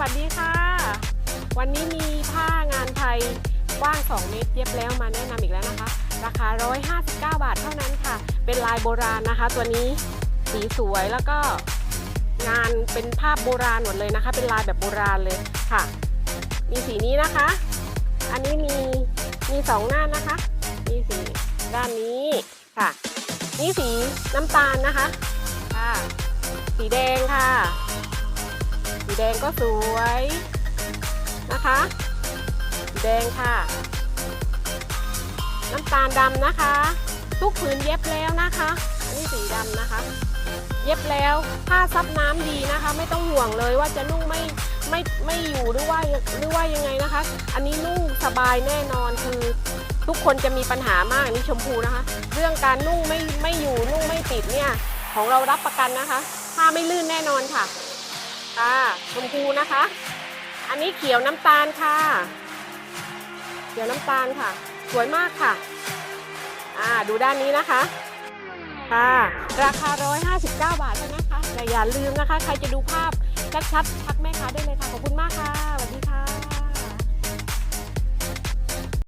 วัสดีค่ะ วันนี้มีผ้างานไทยกว้าง 2 เมตรเย็บแล้วมาแนะนำอีกแล้วนะคะ ราคา 159 บาทเท่านั้นค่ะ เป็นลายโบราณนะคะ ตัวนี้สีสวยแล้วก็งานเป็นภาพโบราณหมดเลยนะคะ เป็นลายแบบโบราณเลยค่ะ มีสีนี้นะคะ อันนี้มีมีสองหน้านะคะ มีสีด้านนี้ค่ะ นี่สีน้ำตาลนะคะค่ะสีแดงค่ะ แดงก็สวยนะคะ แดงค่ะ น้ำตาลดำนะคะ ทุกผืนเย็บแล้วนะคะ อันนี้สีดำนะคะ เย็บแล้วผ้าซับน้ำดีนะคะ ไม่ต้องห่วงเลยว่าจะนุ่งไม่ไม่ไม่อยู่หรือว่าหรือว่ายังไงนะคะ อันนี้นุ่งสบายแน่นอนคือทุกคนจะมีปัญหามากอันนี้ชมพูนะคะ เรื่องการนุ่งไม่ไม่อยู่นุ่งไม่ติดเนี่ยของเรารับประกันนะคะ ผ้าไม่ลื่นแน่นอนค่ะ ค่ะชมพูนะคะ อันนี้เขียวน้ำตาลค่ะ เขียวน้ำตาลค่ะ สวยมากค่ะ อ่าดูด้านนี้นะคะค่ะราคา 159 บาทเท่านั้นนะคะแต่อย่าลืมนะคะ ใครจะดูภาพชัดๆทักแม่ค้าได้เลยค่ะ ขอบคุณมากค่ะสวัสดีค่ะ